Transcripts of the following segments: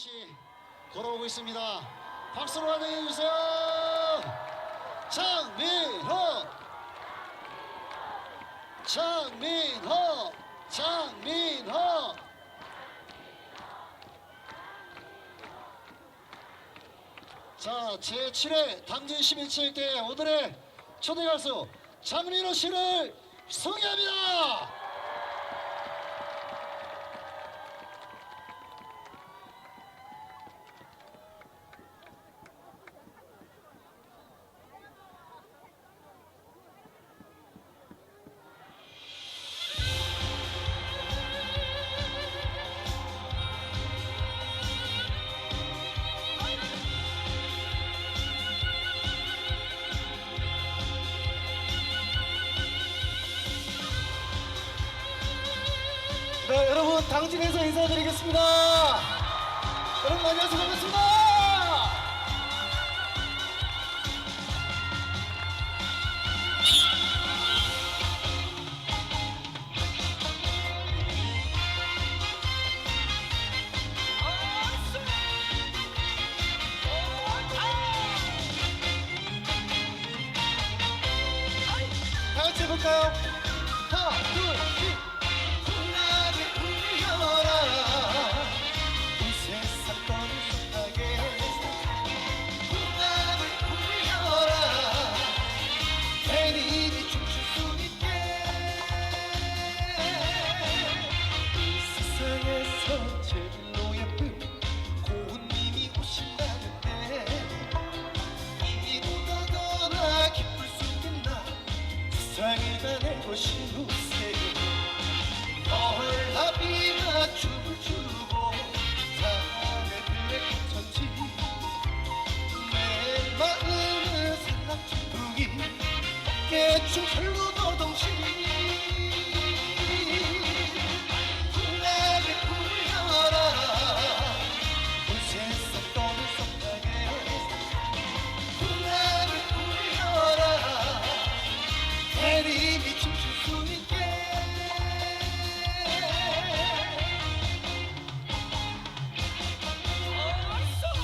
곳이 걸어오고 있습니다. 박수로 환영해 주세요. 장민호, 장민호, 장민호. 자, 제7회 당진 시민체육대회 오늘의 초대 가수 장민호 씨를 소개합니다. 여러분 당진에서 인사드리겠습니다. 여러분 안녕하세요 반갑습니다. 다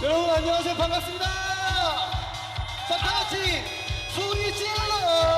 여러분 안녕하세요. 반갑습니다. 자 다같이 소리 질러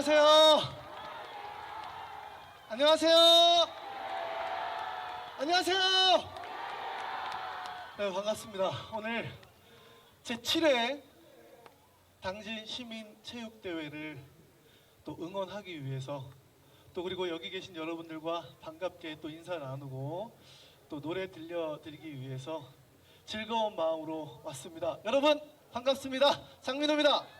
안녕하세요 안녕하세요 안녕하세요 네 반갑습니다 오늘 제 7회 당진 시민 체육 대회를 또 응원하기 위해서 또 그리고 여기 계신 여러분들과 반갑게 또 인사 나누고 또 노래 들려드리기 위해서 즐거운 마음으로 왔습니다. 여러분 반갑습니다. 장민호입니다.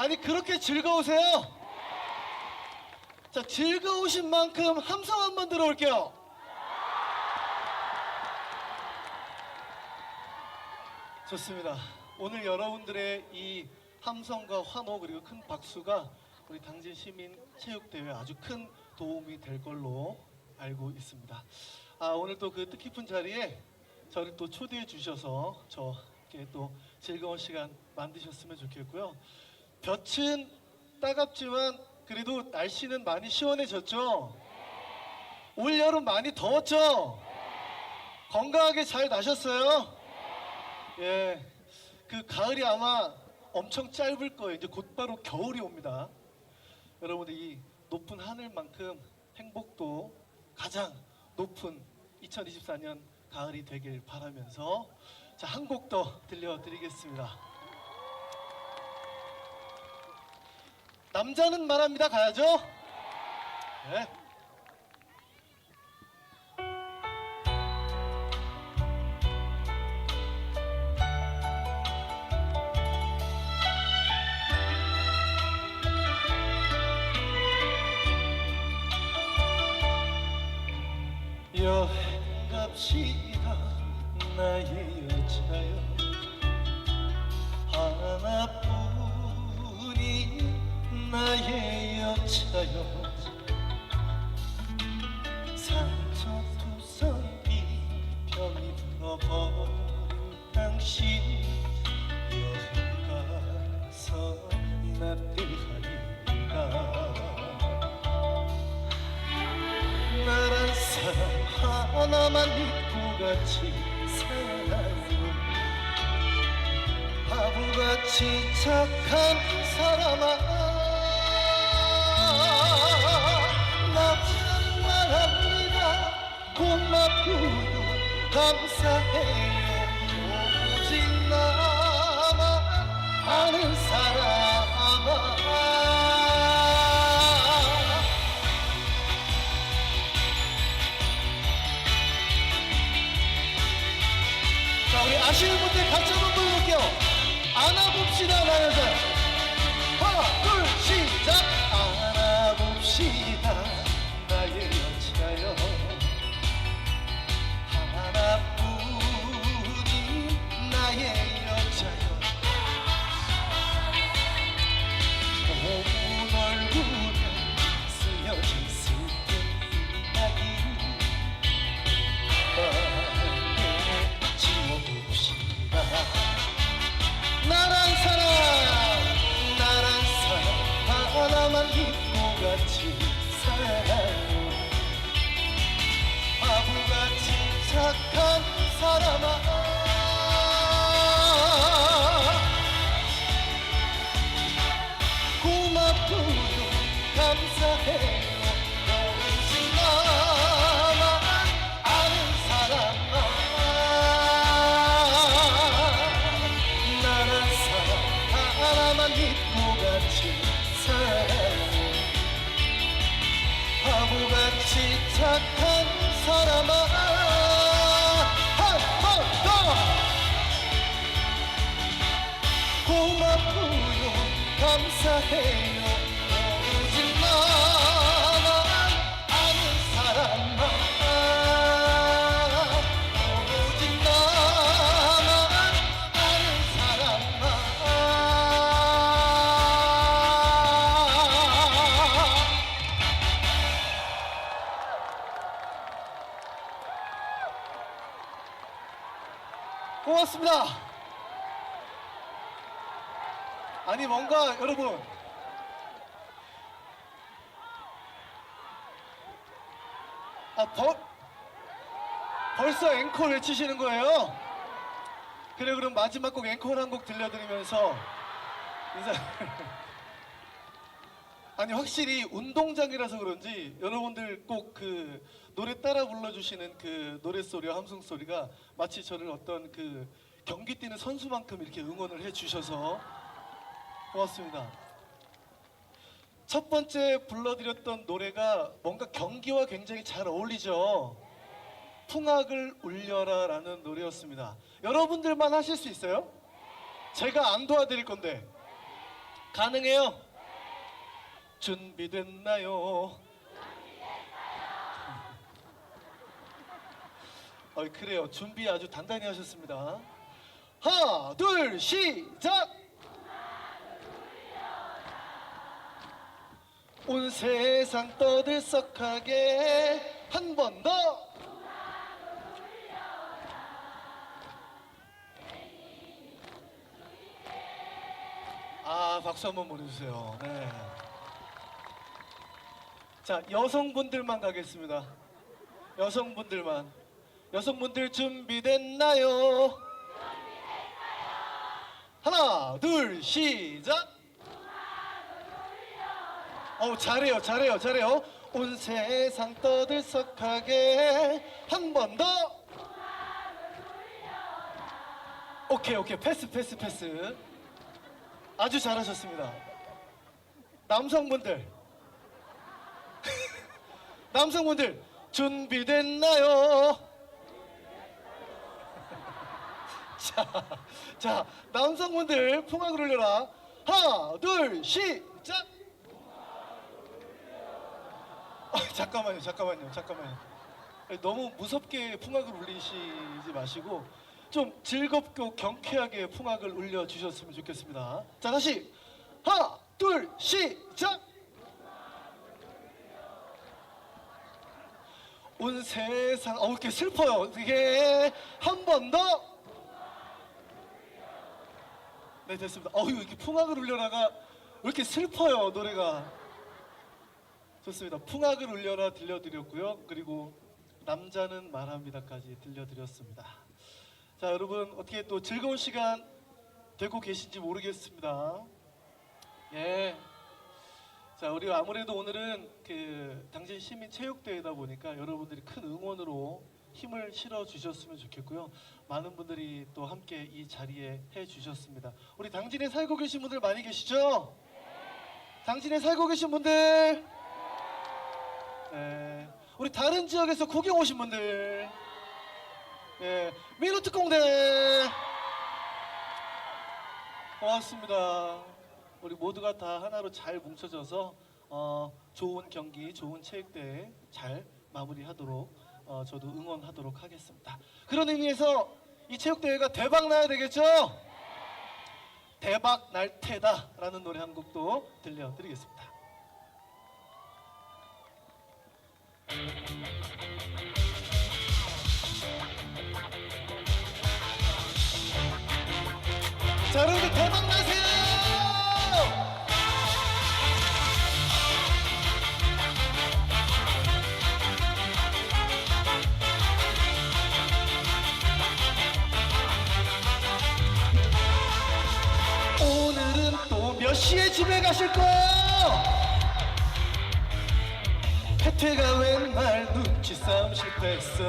아니 그렇게 즐거우세요? 자 즐거우신 만큼 함성 한번 들어올게요. 좋습니다. 오늘 여러분들의 이 함성과 환호 그리고 큰 박수가 우리 당진 시민 체육대회 아주 큰 도움이 될 걸로 알고 있습니다. 아 오늘 또 그 뜻깊은 자리에 저를 또 초대해 주셔서 저께 또 즐거운 시간 만드셨으면 좋겠고요. 볕은 따갑지만 그래도 날씨는 많이 시원해졌죠. 올 여름 많이 더웠죠. 건강하게 잘 나셨어요. 예, 그 가을이 아마 엄청 짧을 거예요. 이제 곧바로 겨울이 옵니다. 여러분들 이 높은 하늘만큼 행복도 가장 높은 2024년 가을이 되길 바라면서 자, 한 곡 더 들려드리겠습니다. 남자는 말합니다. 가야죠? 네. 하나만 믿고 같이 살아요. 바보같이 착한 사람아. 나참 말합니다. 고맙고요 감사해 같이 한번 불러볼게요. 안아봅시다 나 여자 사람아. 고맙고요. 감사해 고맙습니다. 아니 뭔가 여러분 아 벌, 벌써 앵콜 외치시는 거예요? 그래 그럼 마지막 곡 앵콜 한 곡 들려드리면서 인사 아니 확실히 운동장이라서 그런지 여러분들 꼭 그 노래 따라 불러주시는 그 노래 소리와 함성 소리가 마치 저를 어떤 그 경기 뛰는 선수만큼 이렇게 응원을 해주셔서 고맙습니다. 첫 번째 불러드렸던 노래가 뭔가 경기와 굉장히 잘 어울리죠. 풍악을 울려라라는 노래였습니다. 여러분들만 하실 수 있어요? 제가 안 도와드릴 건데 가능해요? 준비됐나요? 어, 그래요. 준비 아주 단단히 하셨습니다. 하나, 둘, 시작! 온 세상 떠들썩하게 한 번 더! 아, 박수 한번 보내주세요. 네. 자, 여성분들만 가겠습니다. 여성분들만. 여성분들 준비됐나요? 하나, 둘, 시작! 어 잘해요, 잘해요, 잘해요. 온 세상 떠들썩하게 한 번 더. 오케이, 오케이, 패스, 패스, 패스. 아주 잘하셨습니다. 남성분들, 남성분들 준비됐나요? 자, 자, 남성분들 풍악을 올려라. 하나, 둘, 시작. 아, 잠깐만요, 잠깐만요, 잠깐만요. 너무 무섭게 풍악을 울리시지 마시고 좀 즐겁고 경쾌하게 풍악을 울려 주셨으면 좋겠습니다. 자, 다시 하나, 둘, 시작. 온 세상, 어, 이렇게 슬퍼요. 이게 한 번 더. 네, 됐습니다. 어휴, 이렇게 풍악을 울려라가 왜 이렇게 슬퍼요, 노래가. 좋습니다. 풍악을 울려라 들려드렸고요. 그리고 남자는 말합니다까지 들려드렸습니다. 자, 여러분 어떻게 또 즐거운 시간 되고 계신지 모르겠습니다. 예. 자, 우리 아무래도 오늘은 그 당진 시민 체육대회다 보니까 여러분들이 큰 응원으로 힘을 실어 주셨으면 좋겠고요. 많은 분들이 또 함께 이 자리에 해 주셨습니다. 우리 당진에 살고 계신 분들 많이 계시죠? 당진에 살고 계신 분들 네. 우리 다른 지역에서 구경 오신 분들. 예. 민우 특공대. 고맙습니다. 우리 모두가 다 하나로 잘 뭉쳐져서 어, 좋은 경기, 좋은 체육대회 잘 마무리하도록 어, 저도 응원하도록 하겠습니다. 그런 의미에서 이 체육대회가 대박 나야 되겠죠? 대박 날 테다라는 노래 한 곡도 들려드리겠습니다. 자, 여러분들 대박 나세요! 오늘은 또 몇 시에 집에 가실 거예요? 혜태가 웬 말 눈치 싸움 실패했어.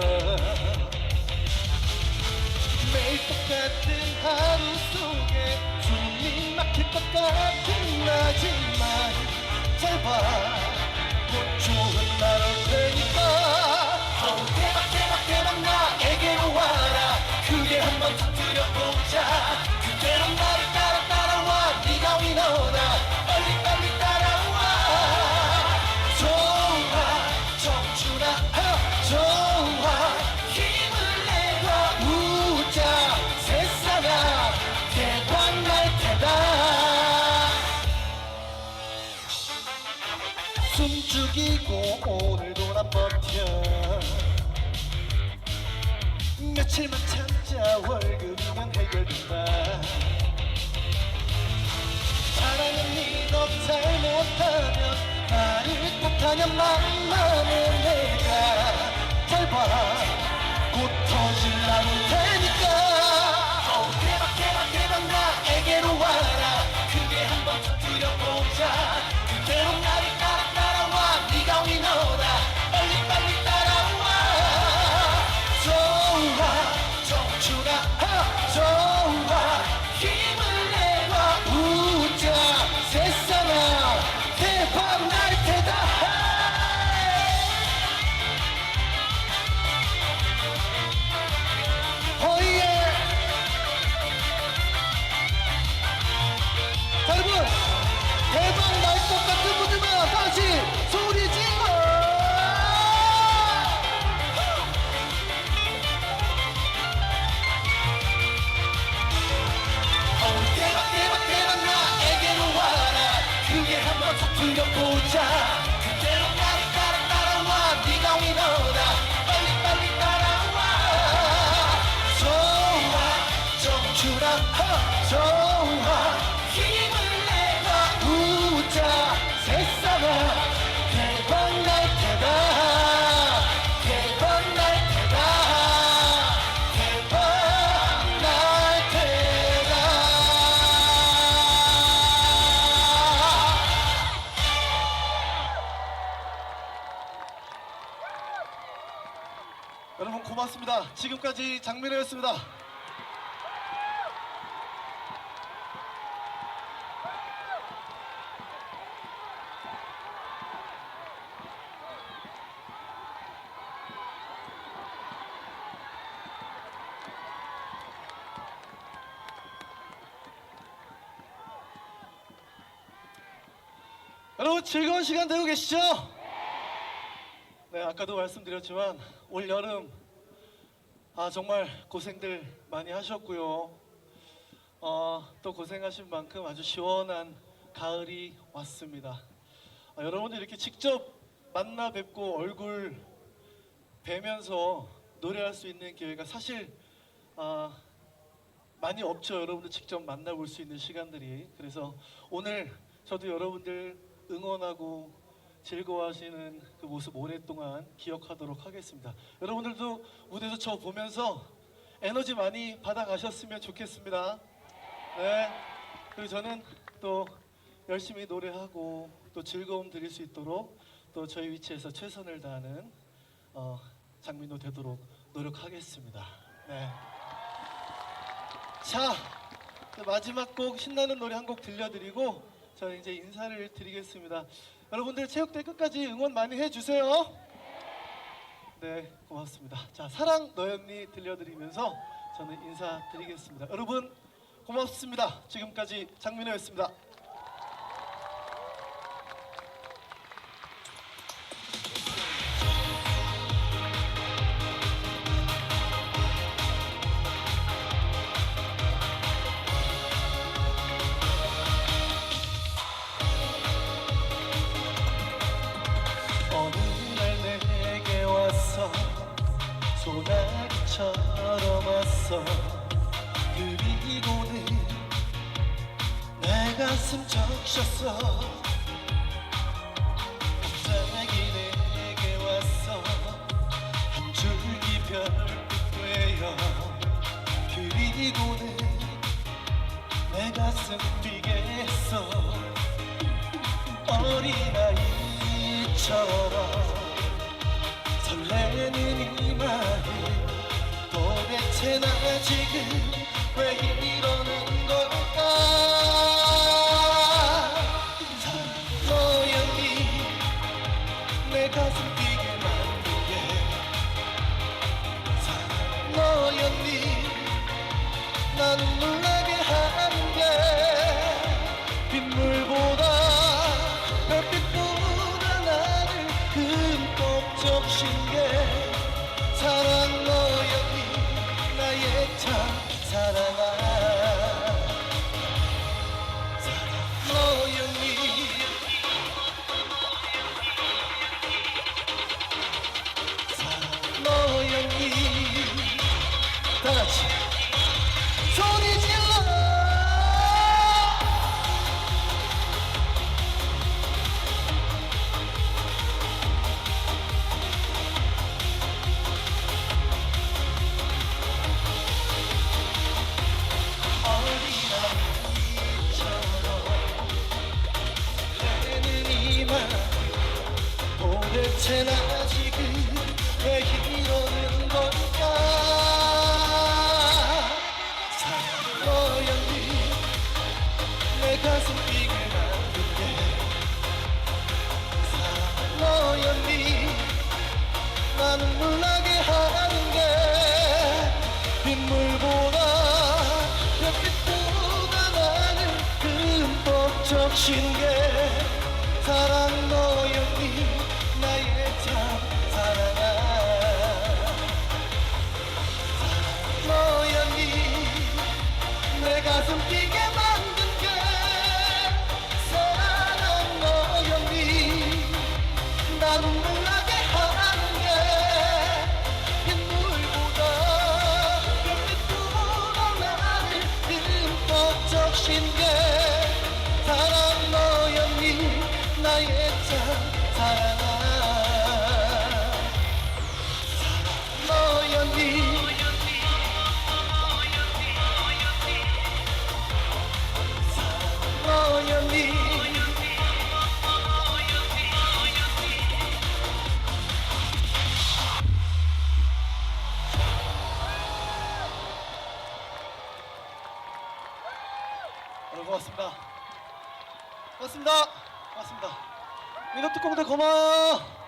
매일 똑같은 하루 속에 숨이 막힐 것 같은 나지만 잘봐곧 좋 사랑은 믿어 잘못하면 나를 탓하면 만만해 내가 잘봐곧 여러분 고맙습니다. 지금까지 장민호였습니다. 여러분 즐거운 시간 되고 계시죠? 네, 아까도 말씀드렸지만 올 여름 아 정말 고생들 많이 하셨고요. 어, 또 고생하신 만큼 아주 시원한 가을이 왔습니다. 아, 여러분들 이렇게 직접 만나 뵙고 얼굴 뵈면서 노래할 수 있는 기회가 사실 아, 많이 없죠. 여러분들 직접 만나볼 수 있는 시간들이. 그래서 오늘 저도 여러분들 응원하고 즐거워하시는 그 모습 오랫동안 기억하도록 하겠습니다. 여러분들도 무대에서 저 보면서 에너지 많이 받아가셨으면 좋겠습니다. 네. 그리고 저는 또 열심히 노래하고 또 즐거움 드릴 수 있도록 또 저희 위치에서 최선을 다하는 어, 장민호 되도록 노력하겠습니다. 네. 자, 이제 마지막 곡 신나는 노래 한 곡 들려드리고 저는 이제 인사를 드리겠습니다. 여러분들 체육대 끝까지 응원 많이 해주세요. 네, 고맙습니다. 자, 사랑 너였니 들려드리면서 저는 인사드리겠습니다. 여러분 고맙습니다. 지금까지 장민호였습니다. 대체 나 지금 왜 이러는 걸까 고맙습니다. 고맙습니다. 고맙습니다. 민호 특공대 고마워.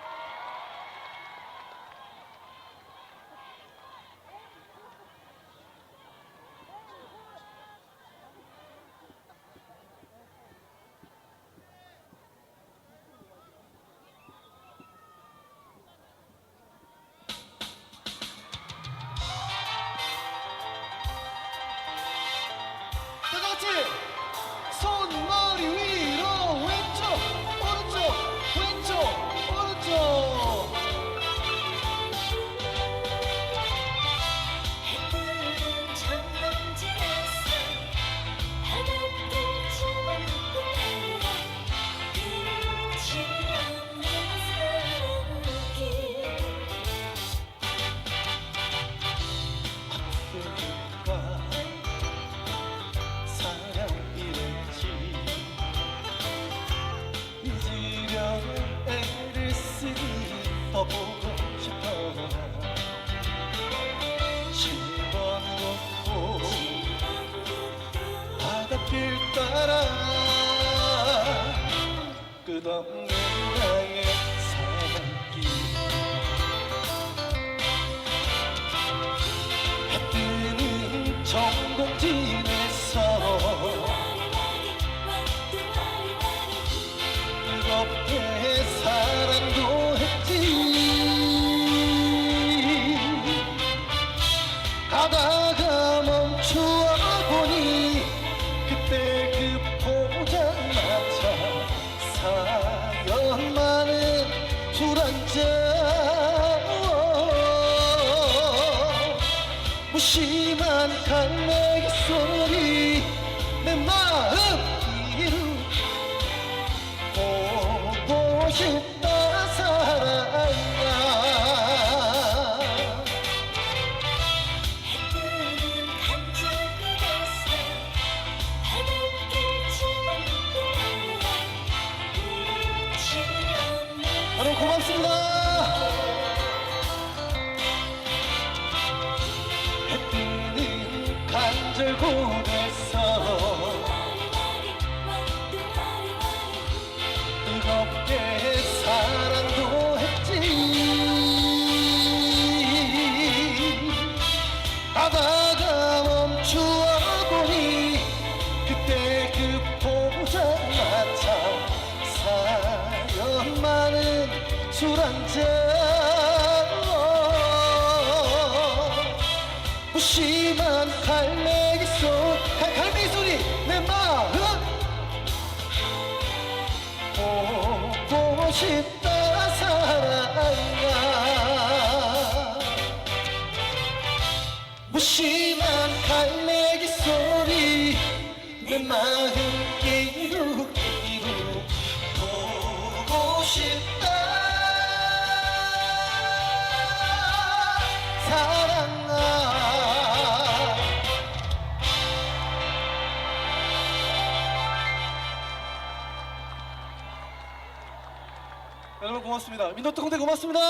고맙습니다. 민노트 공대 고맙습니다.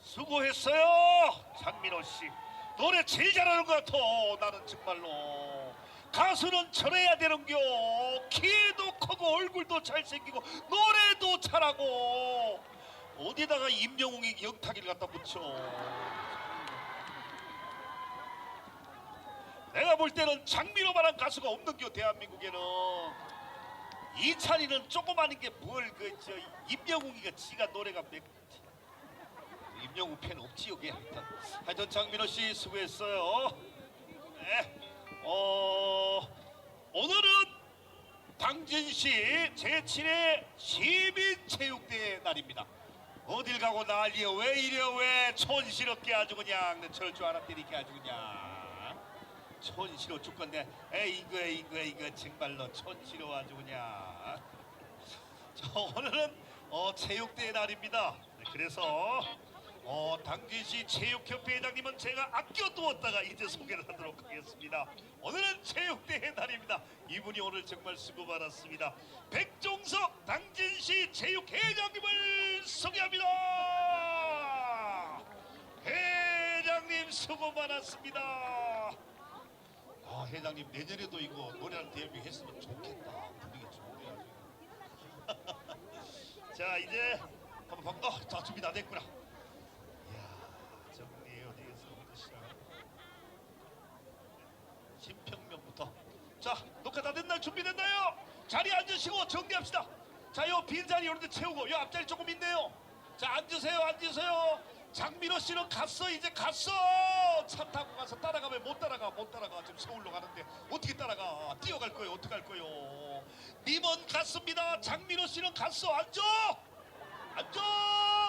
수고했어요 장민호 씨 노래 제일 잘하는 것 같아 나는 정말로 가수는 저래야 되는겨 키도 크고 얼굴도 잘생기고 노래도 잘하고 어디다가 임영웅이 영탁이를 갖다 붙여 내가 볼 때는 장민호만한 가수가 없는겨 대한민국에는 이찬이는 조그마한 게뭘그저 임영웅이가 지가 노래가 몇 임영웅 팬 없지 여기 하여튼 하여튼 장민호 씨 수고했어요. 네. 어 오늘은 당진 씨 제7회 시민체육대회 날입니다. 어딜 가고 난리여 왜 이려 왜 촌스럽게 아주 그냥 줄 알았더니 아주 그냥 촌스러워 죽건데 에이 이거 이거 이거 정말로 촌스러워 아주 그냥 자 오늘은 어, 체육대회 날입니다. 네, 그래서 어, 당진시 체육협회 회장님은 제가 아껴두었다가 이제 소개를 하도록 하겠습니다. 오늘은 체육대회 날입니다. 이분이 오늘 정말 수고 많았습니다. 백종석 당진시 체육회장님을 소개합니다. 회장님 수고 많았습니다. 아, 회장님 내년에도 이거 노래하는 대회 했으면 좋겠다. 분위기 좋으면. 자 이제 한번 바꿔. 어, 자 준비 다 됐구나. 이야 정리 어디에서부터 시작? 심평면부터. 자 녹화 다 됐나요? 준비됐나요? 자리 앉으시고 정리합시다. 자요 빈 자리 이런데 채우고 요 앞자리 조금 있네요. 자 앉으세요 앉으세요. 장민호 씨는 갔어 이제 갔어. 차 타고 가서 따라가면 못 따라가 못 따라가 지금 서울로 가는데 어떻게 따라가? 뛰어갈 거예요 어떻게 할 거예요? 님은 갔습니다. 장민호 씨는 갔어 앉아 앉아.